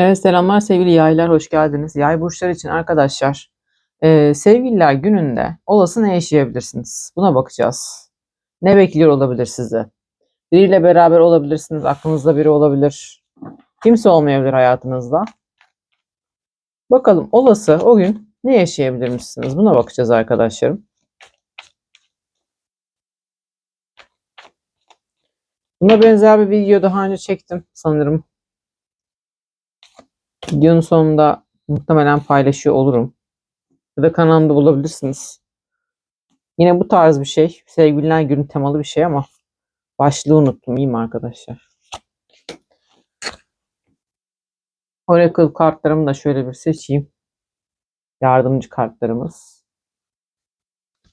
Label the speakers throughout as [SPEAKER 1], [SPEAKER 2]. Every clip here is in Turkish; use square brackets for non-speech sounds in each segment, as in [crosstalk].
[SPEAKER 1] Evet selamlar sevgili yaylar hoş geldiniz. Yay burçları için arkadaşlar e, sevgililer gününde olası ne yaşayabilirsiniz? Buna bakacağız. Ne bekliyor olabilir sizi? Biriyle beraber olabilirsiniz. Aklınızda biri olabilir. Kimse olmayabilir hayatınızda. Bakalım olası o gün ne yaşayabilirmişsiniz? Buna bakacağız arkadaşlarım. Buna benzer bir video daha önce çektim sanırım. Videonun sonunda muhtemelen paylaşıyor olurum. Ya da kanalımda bulabilirsiniz. Yine bu tarz bir şey. Sevgililer günü temalı bir şey ama başlığı unuttum. İyi mi arkadaşlar? Oracle kartlarımı da şöyle bir seçeyim. Yardımcı kartlarımız.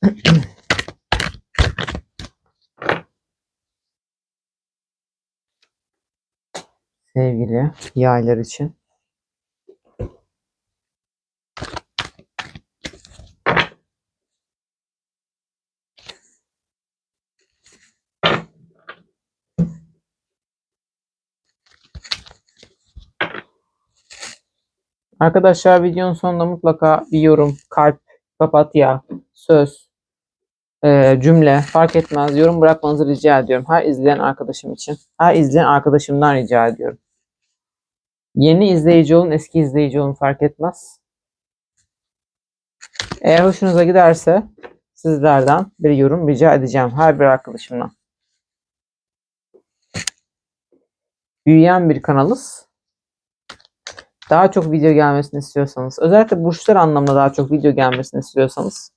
[SPEAKER 1] [clears throat] Sevgili yaylar için. Arkadaşlar videonun sonunda mutlaka bir yorum, kalp, papatya, söz, e, cümle fark etmez yorum bırakmanızı rica ediyorum. Her izleyen arkadaşım için. Her izleyen arkadaşımdan rica ediyorum. Yeni izleyici olun, eski izleyici olun fark etmez. Eğer hoşunuza giderse sizlerden bir yorum rica edeceğim. Her bir arkadaşımdan. Büyüyen bir kanalız daha çok video gelmesini istiyorsanız, özellikle burçlar anlamda daha çok video gelmesini istiyorsanız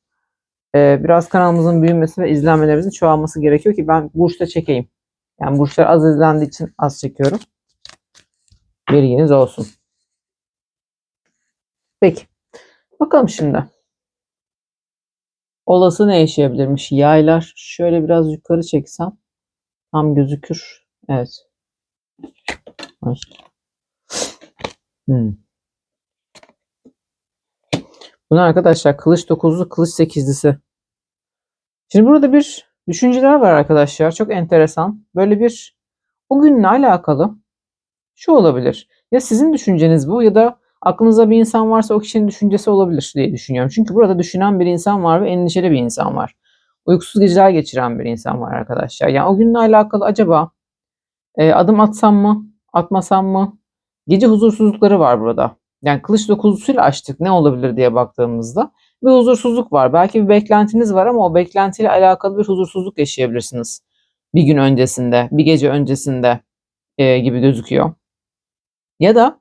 [SPEAKER 1] e, biraz kanalımızın büyümesi ve izlenmelerimizin çoğalması gerekiyor ki ben burçta çekeyim. Yani burçlar az izlendiği için az çekiyorum. Bilginiz olsun. Peki. Bakalım şimdi. Olası ne yaşayabilirmiş? Yaylar. Şöyle biraz yukarı çeksem tam gözükür. Evet. Ay. Hmm. Bunu arkadaşlar kılıç dokuzlu, kılıç sekizlisi. Şimdi burada bir düşünceler var arkadaşlar. Çok enteresan. Böyle bir o günle alakalı şu olabilir. Ya sizin düşünceniz bu ya da aklınızda bir insan varsa o kişinin düşüncesi olabilir diye düşünüyorum. Çünkü burada düşünen bir insan var ve endişeli bir insan var. Uykusuz geceler geçiren bir insan var arkadaşlar. Yani o günle alakalı acaba e, adım atsam mı, atmasam mı? Gece huzursuzlukları var burada. Yani kılıç dokuzusuyla açtık ne olabilir diye baktığımızda bir huzursuzluk var. Belki bir beklentiniz var ama o beklentiyle alakalı bir huzursuzluk yaşayabilirsiniz. Bir gün öncesinde, bir gece öncesinde e, gibi gözüküyor. Ya da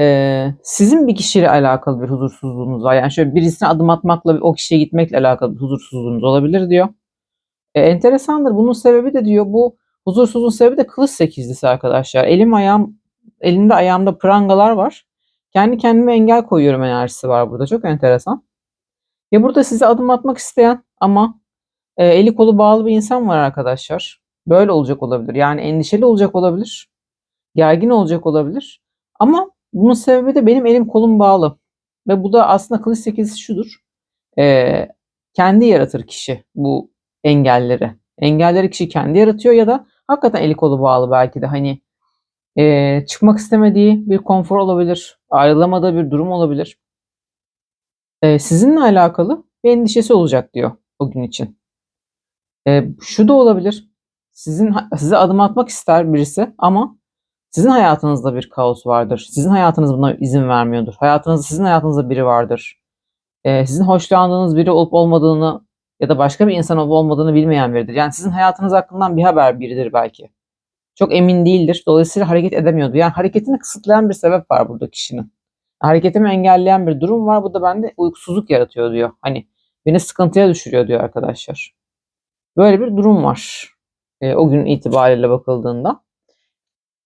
[SPEAKER 1] e, sizin bir kişiyle alakalı bir huzursuzluğunuz var. Yani şöyle birisine adım atmakla o kişiye gitmekle alakalı bir huzursuzluğunuz olabilir diyor. E, enteresandır. Bunun sebebi de diyor bu huzursuzluğun sebebi de kılıç sekizlisi arkadaşlar. Elim ayağım, elimde ayağımda prangalar var. Kendi kendime engel koyuyorum enerjisi var burada. Çok enteresan. Ya burada size adım atmak isteyen ama e, eli kolu bağlı bir insan var arkadaşlar. Böyle olacak olabilir. Yani endişeli olacak olabilir. Gergin olacak olabilir. Ama bunun sebebi de benim elim kolum bağlı. Ve bu da aslında kılıç sekizisi şudur. E, kendi yaratır kişi bu engelleri. Engelleri kişi kendi yaratıyor ya da hakikaten eli kolu bağlı belki de hani e, çıkmak istemediği bir konfor olabilir. Ayrılamadığı bir durum olabilir. E, sizinle alakalı bir endişesi olacak diyor o gün için. E, şu da olabilir. Sizin size adım atmak ister birisi ama sizin hayatınızda bir kaos vardır. Sizin hayatınız buna izin vermiyordur. Hayatınızda sizin hayatınızda biri vardır. E, sizin hoşlandığınız biri olup olmadığını ya da başka bir insan olup olmadığını bilmeyen biridir. Yani sizin hayatınız hakkından bir haber biridir belki. Çok emin değildir. Dolayısıyla hareket edemiyordu. Yani hareketini kısıtlayan bir sebep var burada kişinin. Hareketimi engelleyen bir durum var. Bu da bende uykusuzluk yaratıyor diyor. Hani beni sıkıntıya düşürüyor diyor arkadaşlar. Böyle bir durum var. E, o gün itibariyle bakıldığında.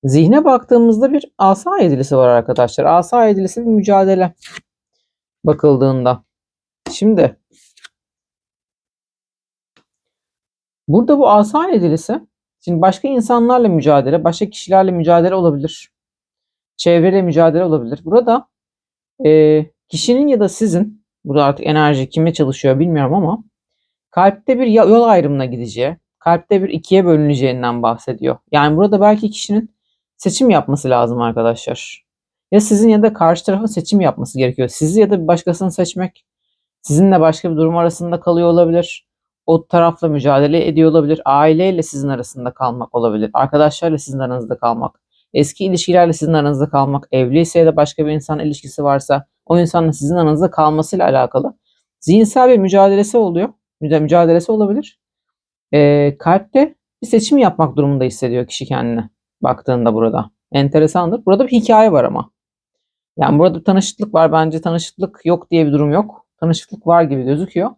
[SPEAKER 1] Zihne baktığımızda bir asa edilisi var arkadaşlar. Asa edilisi bir mücadele bakıldığında. Şimdi burada bu asa edilisi şimdi başka insanlarla mücadele, başka kişilerle mücadele olabilir. Çevreyle mücadele olabilir. Burada e, kişinin ya da sizin burada artık enerji kime çalışıyor bilmiyorum ama kalpte bir yol ayrımına gideceği, kalpte bir ikiye bölüneceğinden bahsediyor. Yani burada belki kişinin seçim yapması lazım arkadaşlar. Ya sizin ya da karşı tarafın seçim yapması gerekiyor. Sizi ya da bir başkasını seçmek sizinle başka bir durum arasında kalıyor olabilir. O tarafla mücadele ediyor olabilir. Aileyle sizin arasında kalmak olabilir. Arkadaşlarla sizin aranızda kalmak. Eski ilişkilerle sizin aranızda kalmak. Evliyse ya da başka bir insan ilişkisi varsa o insanla sizin aranızda kalmasıyla alakalı. Zihinsel bir mücadelesi oluyor. Müca- Mücadelesi olabilir. Ee, kalpte bir seçim yapmak durumunda hissediyor kişi kendini baktığında burada. Enteresandır. Burada bir hikaye var ama. Yani burada tanışıklık var. Bence tanışıklık yok diye bir durum yok. Tanışıklık var gibi gözüküyor.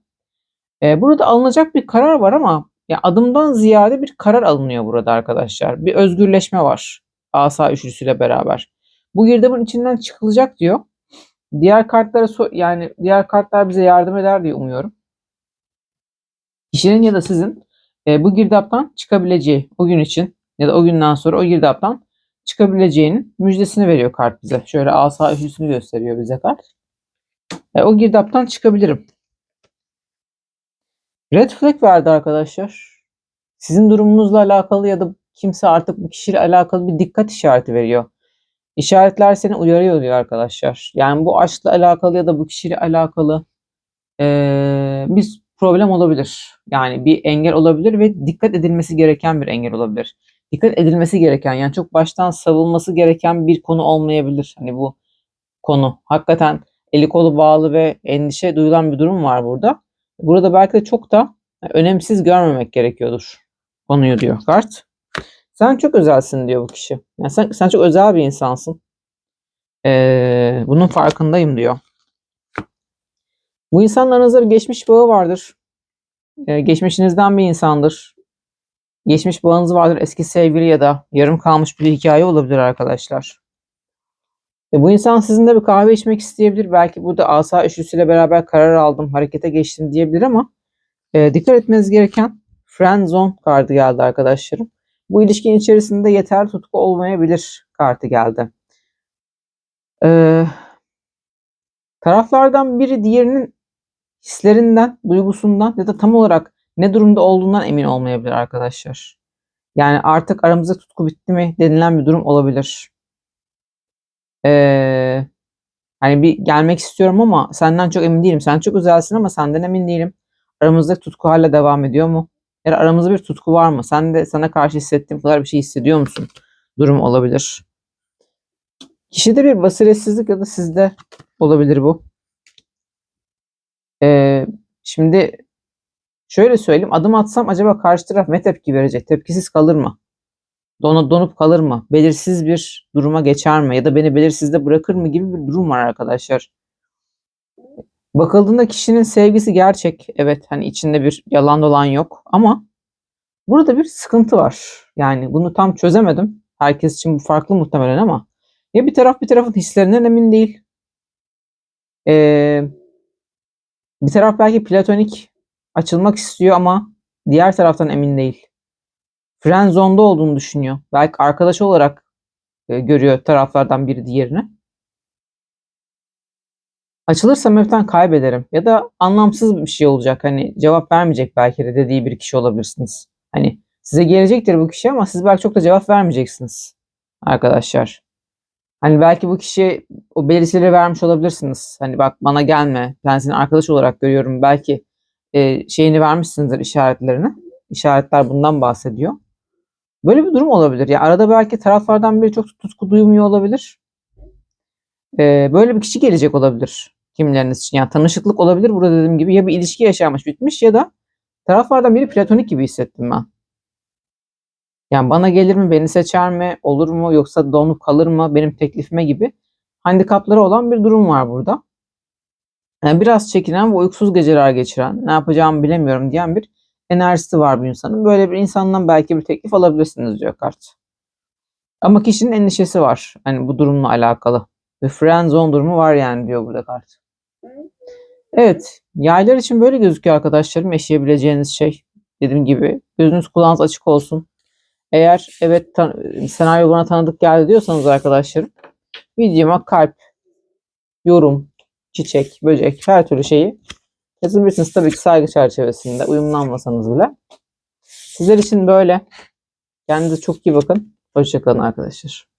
[SPEAKER 1] Ee, burada alınacak bir karar var ama ya adımdan ziyade bir karar alınıyor burada arkadaşlar. Bir özgürleşme var. Asa üçlüsüyle beraber. Bu girdabın içinden çıkılacak diyor. Diğer kartlara so- yani diğer kartlar bize yardım eder diye umuyorum. Kişinin ya da sizin e, bu girdaptan çıkabileceği o gün için ya da o günden sonra o girdaptan çıkabileceğinin müjdesini veriyor kart bize. Şöyle asa üçlüsünü gösteriyor bize kart. E, o girdaptan çıkabilirim. Red flag verdi arkadaşlar. Sizin durumunuzla alakalı ya da kimse artık bu kişiyle alakalı bir dikkat işareti veriyor. İşaretler seni uyarıyor diyor arkadaşlar. Yani bu aşkla alakalı ya da bu kişiyle alakalı eee, bir problem olabilir. Yani bir engel olabilir ve dikkat edilmesi gereken bir engel olabilir. Dikkat edilmesi gereken yani çok baştan savunması gereken bir konu olmayabilir. Hani bu konu. Hakikaten eli kolu bağlı ve endişe duyulan bir durum var burada. Burada belki de çok da önemsiz görmemek gerekiyordur konuyu diyor kart. Sen çok özelsin diyor bu kişi. Yani sen, sen çok özel bir insansın. Ee, bunun farkındayım diyor. Bu insanla aranızda bir geçmiş bağı vardır. Ee, geçmişinizden bir insandır. Geçmiş bağınız vardır. Eski sevgili ya da yarım kalmış bir hikaye olabilir arkadaşlar. E, bu insan sizinle bir kahve içmek isteyebilir. Belki burada asa üçlüsüyle beraber karar aldım, harekete geçtim diyebilir ama e, dikkat etmeniz gereken friend zone kartı geldi arkadaşlarım. Bu ilişkinin içerisinde yeterli tutku olmayabilir kartı geldi. Ee, taraflardan biri diğerinin hislerinden, duygusundan ya da tam olarak ne durumda olduğundan emin olmayabilir arkadaşlar. Yani artık aramızda tutku bitti mi denilen bir durum olabilir. Hani bir gelmek istiyorum ama senden çok emin değilim. Sen çok özelsin ama senden emin değilim. Aramızdaki tutku hala devam ediyor mu? Ya da aramızda bir tutku var mı? Sen de sana karşı hissettiğim kadar bir şey hissediyor musun? Durum olabilir. Kişide bir basiretsizlik ya da sizde olabilir bu. Ee, şimdi şöyle söyleyeyim. Adım atsam acaba karşı taraf ne tepki verecek? Tepkisiz kalır mı? Donup, donup kalır mı? Belirsiz bir duruma geçer mi? Ya da beni belirsizde bırakır mı gibi bir durum var arkadaşlar. Bakıldığında kişinin sevgisi gerçek. Evet hani içinde bir yalan dolan yok ama burada bir sıkıntı var. Yani bunu tam çözemedim. Herkes için bu farklı muhtemelen ama ya bir taraf bir tarafın hislerinden emin değil. Ee, bir taraf belki platonik açılmak istiyor ama diğer taraftan emin değil. Zone'da olduğunu düşünüyor. Belki arkadaş olarak e, görüyor taraflardan biri diğerini. Açılırsam hepten kaybederim. Ya da anlamsız bir şey olacak. Hani cevap vermeyecek belki de dediği bir kişi olabilirsiniz. Hani size gelecektir bu kişi ama siz belki çok da cevap vermeyeceksiniz. Arkadaşlar. Hani belki bu kişiye o belirtileri vermiş olabilirsiniz. Hani bak bana gelme. Ben seni arkadaş olarak görüyorum. Belki e, şeyini vermişsinizdir işaretlerini. İşaretler bundan bahsediyor. Böyle bir durum olabilir. Yani arada belki taraflardan biri çok tutku duymuyor olabilir. Ee, böyle bir kişi gelecek olabilir kimileriniz için. Yani tanışıklık olabilir burada dediğim gibi. Ya bir ilişki yaşanmış bitmiş ya da taraflardan biri platonik gibi hissettim ben. Yani bana gelir mi, beni seçer mi, olur mu yoksa donup kalır mı benim teklifime gibi handikapları olan bir durum var burada. Yani biraz çekinen ve uykusuz geceler geçiren, ne yapacağımı bilemiyorum diyen bir enerjisi var bu insanın. Böyle bir insandan belki bir teklif alabilirsiniz diyor kart. Ama kişinin endişesi var. Hani bu durumla alakalı. Ve friend zone durumu var yani diyor burada kart. Evet. Yaylar için böyle gözüküyor arkadaşlarım. Yaşayabileceğiniz şey. Dediğim gibi. Gözünüz kulağınız açık olsun. Eğer evet senaryo bana tanıdık geldi diyorsanız arkadaşlarım. Videoma kalp, yorum, çiçek, böcek her türlü şeyi yazabilirsiniz. Tabii ki saygı çerçevesinde uyumlanmasanız bile. Sizler için böyle. Kendinize çok iyi bakın. Hoşçakalın arkadaşlar.